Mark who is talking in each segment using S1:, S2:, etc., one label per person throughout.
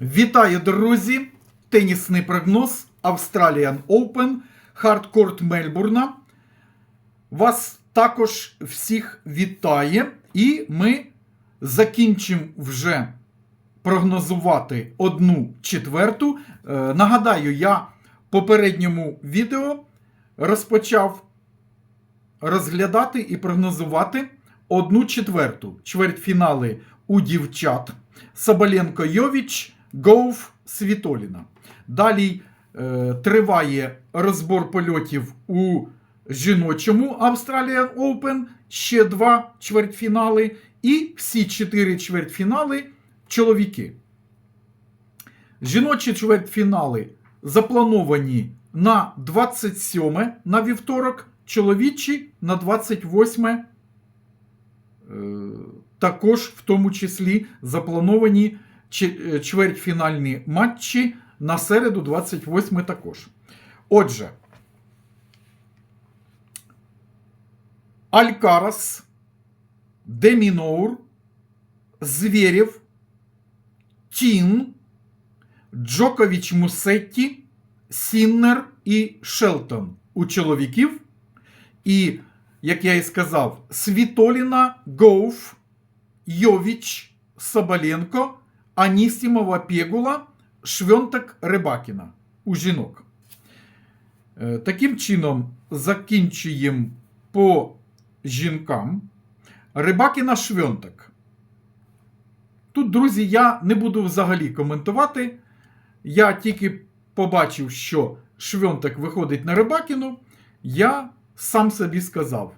S1: Вітаю, друзі! Тенісний прогноз Australian Open, хардкорт Мельбурна. Вас також всіх вітає, і ми закінчимо вже прогнозувати одну четверту. Е, Нагадаю, я в попередньому відео розпочав розглядати і прогнозувати одну четверту чвертьфінали у дівчат Соболенко Йовіч, Гоуф Світоліна. Далі е, триває розбор польотів у жіночому Australian Open, ще два чвертьфінали, і всі чотири чвертьфінали чоловіки. Жіночі чвертьфінали заплановані на 27 на вівторок, чоловічі на 28 е, також в тому числі заплановані чвертьфінальні матчі на середу 28 також. Отже, Алькарас, Деміноур, Звєрєв, Тін, Джокович Мусетті, Сіннер і Шелтон у чоловіків. І, як я і сказав, Світоліна, Гоуф, Йовіч, Соболенко, Анісімова Пєгула, Швьонтак Рибакіна у жінок. Е, Таким чином, закінчуємо по жінкам. Рибакіна Швьонтак. Тут, друзі, я не буду взагалі коментувати. Я тільки побачив, що Швьонтак виходить на Рибакіну. Я сам собі сказав: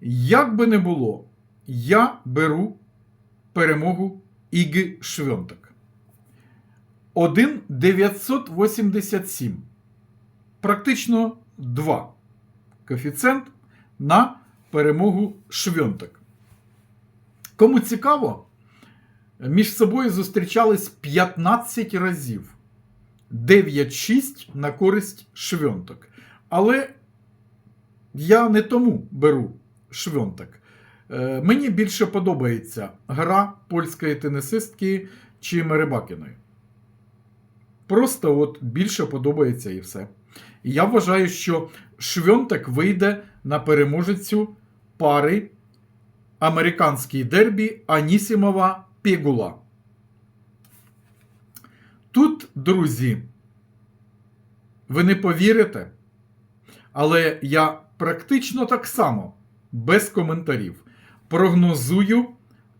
S1: як би не було, я беру перемогу Іги Швьонтак. 1,987. Практично 2 коефіцієнт на перемогу Швьонтак. Кому цікаво, між собою зустрічались 15 разів. 9-6 на користь Швьонтак. Але я не тому беру Швьонтак. Е, Мені більше подобається гра польської тенісистки чи Меребакіної. Просто от більше подобається і все. Я вважаю, що Швьонтак вийде на переможецю пари американський дербі Анісімова Пігула. Тут, друзі, ви не повірите, але я практично так само, без коментарів, прогнозую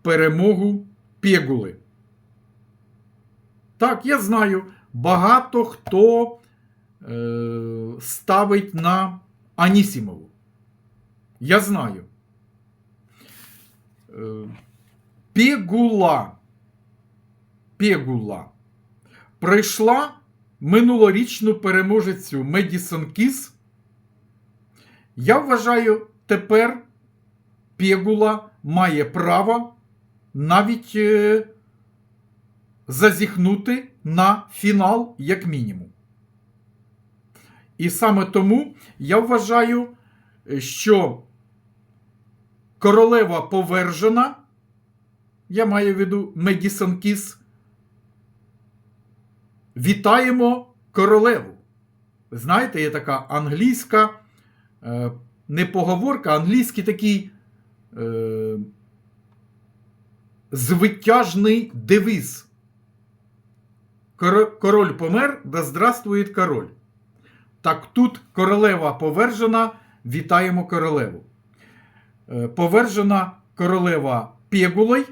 S1: перемогу Пєгули. Так, я знаю, багато хто е, ставить на Анісімову. Я знаю. Е, Пєгула. Пєгула пройшла минулорічну переможецю Медісон Кіс. Я вважаю, тепер Пєгула має право навіть е, зазіхнути на фінал, як мінімум. І саме тому я вважаю, що королева повержена, я маю в виду Медісон Кіс, вітаємо королеву. Знаєте, є така англійська е, не поговорка, англійський такий е, звитяжний девіз. Король помер, да здравствує король. Так тут королева повержена, вітаємо королеву. Е, Повержена королева Пєгулой.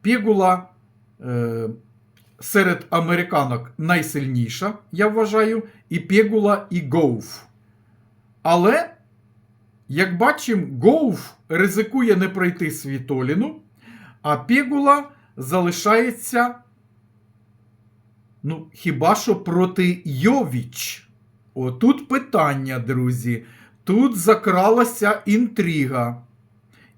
S1: Пєгула е, серед американок найсильніша, я вважаю, і Пєгула, і Гоуф. Але, як бачимо, Гоуф ризикує не пройти Світоліну, а Пєгула залишається, ну, хіба що проти Йовіч. Отут питання, друзі. Тут закралася інтрига.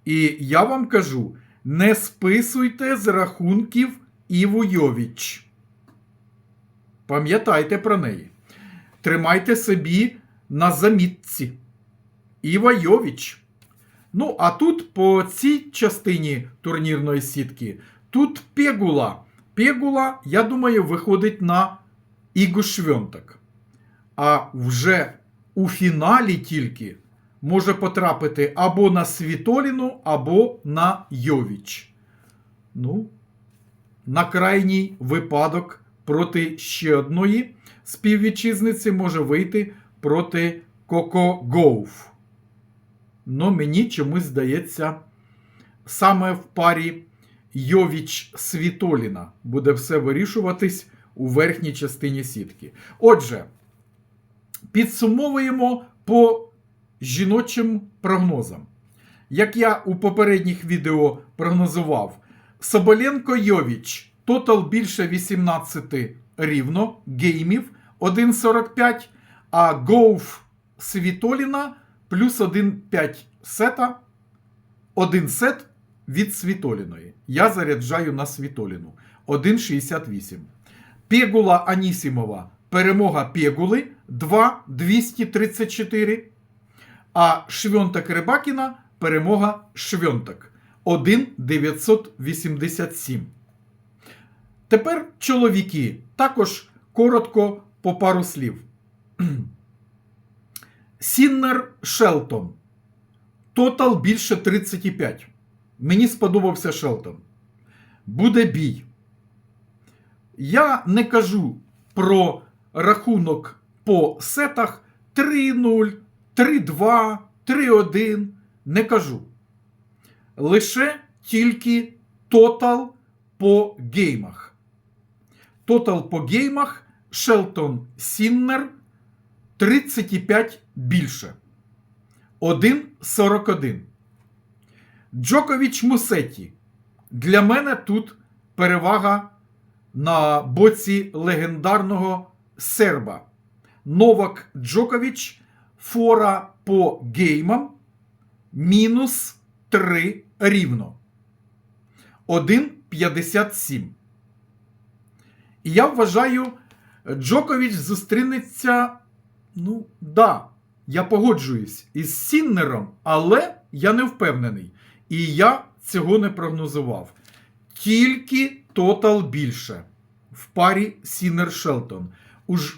S1: І я вам кажу: не списуйте з рахунків Іву Йовіч. Пам'ятайте про неї. Тримайте собі на замітці. Іва. Ну, а тут по цій частині турнірної сітки, тут Пегула. Пегула, я думаю, виходить на Ігу Швьонтак. А вже у фіналі тільки може потрапити або на Світоліну, або на Йовіч. Ну, на крайній випадок проти ще одної співвітчизниці може вийти проти Коко Гоуф. Ну, мені чомусь здається, саме в парі Йовіч Світоліна буде все вирішуватись у верхній частині сітки. Отже, підсумовуємо по жіночим прогнозам. Як я у попередніх відео прогнозував, Соболенко Йовіч тотал більше 18 рівно геймів 1,45, а Гоуф Світоліна плюс 1,5 сета, один сет від Світоліної. Я заряджаю на Світоліну 1,68. Пегула Анісімова. Перемога Пегули 2,234. А Швьонтак Рибакіна перемога Швьонтак 1,987. Тепер чоловіки. Також коротко по пару слів. Сіннер Шелтон. Тотал більше 35. Мені сподобався Шелтон. Буде бій. Я не кажу про рахунок по сетах 3-0, 3-2, 3-1. Не кажу. Лише тільки тотал по геймах. Тотал по геймах Шелтон Сіннер 35 більше. 1,41. Джокович Мусеті. Для мене тут перевага на боці легендарного серба. Новак Джокович. Фора по геймам. Мінус 3 рівно. 1,57. І я вважаю, Джокович зустрінеться. Ну, да, я погоджуюсь із Сіннером, але я не впевнений. І я цього не прогнозував. Тільки тотал більше в парі Сіннер Шелтон. Уж,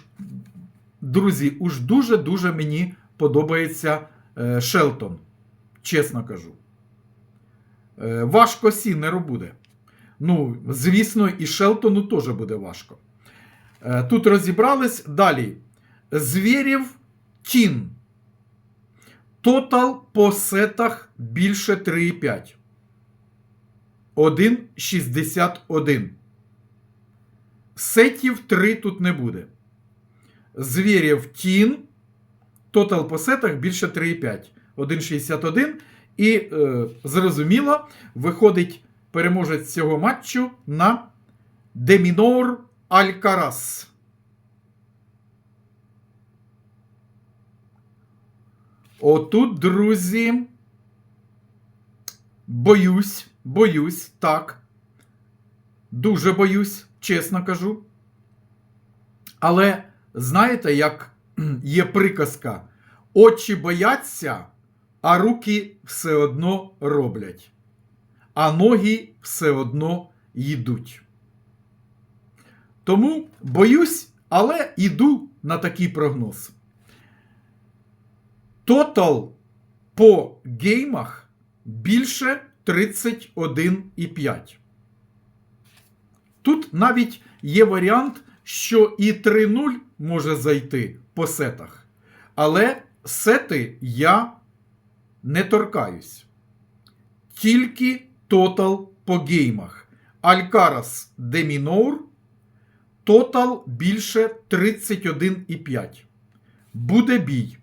S1: друзі, уж дуже-дуже мені подобається е, Шелтон. Чесно кажу. Е, важко Сіннеру буде. Ну, звісно, і Шелтону теж буде важко. Е, тут розібрались далі. Звірів Тін. Тотал по сетах більше 3,5. 1,61. Сетів 3 тут не буде. Звірів Тін. Тотал по сетах більше 3,5. 1,61. І е, зрозуміло, виходить переможець цього матчу на Демінор Алькарас. Отут, друзі. Боюсь, боюсь, так. Дуже боюсь, чесно кажу. Але знаєте, як є приказка: очі бояться, а руки все одно роблять, а ноги все одно йдуть. Тому боюсь, але йду на такий прогноз. Тотал по геймах більше 31,5. Тут навіть є варіант, що і 3-0 може зайти по сетах. Але сети я не торкаюсь. Тільки тотал по геймах. Алькарас Демінор. Тотал більше 31,5. Буде бій.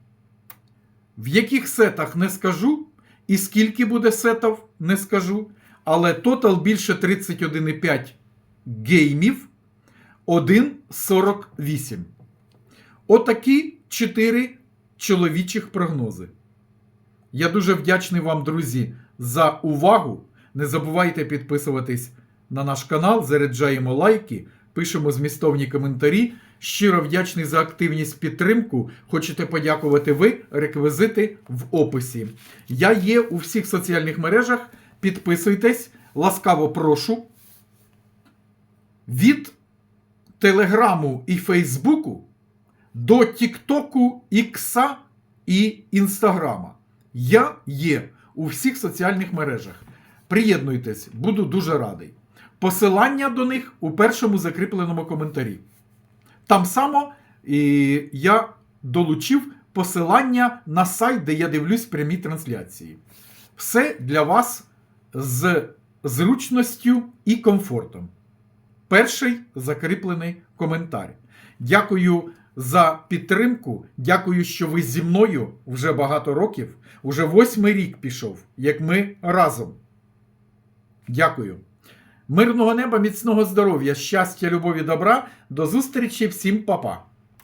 S1: В яких сетах не скажу, і скільки буде сетів, не скажу. Але тотал більше 31,5 геймів 1,48. Отакі 4 чоловічих прогнози. Я дуже вдячний вам, друзі, за увагу. Не забувайте підписуватись на наш канал, заряджаємо лайки, пишемо змістовні коментарі. Щиро вдячний за активність підтримку. Хочете подякувати ви, реквізити в описі. Я є у всіх соціальних мережах. Підписуйтесь, ласкаво прошу. від Телеграму і Фейсбуку до Тіктоку, Ікса і Інстаграма. Я є у всіх соціальних мережах. Приєднуйтесь, буду дуже радий. Посилання до них у першому закріпленому коментарі. Там само і я долучив посилання на сайт, де я дивлюсь прямі трансляції. Все для вас з зручністю і комфортом. Перший закріплений коментар. Дякую за підтримку. Дякую, що ви зі мною вже багато років. Уже восьмий рік пішов, як ми разом. Дякую. Мирного неба, міцного здоров'я, щастя, любові, добра. До зустрічі всім, па-па.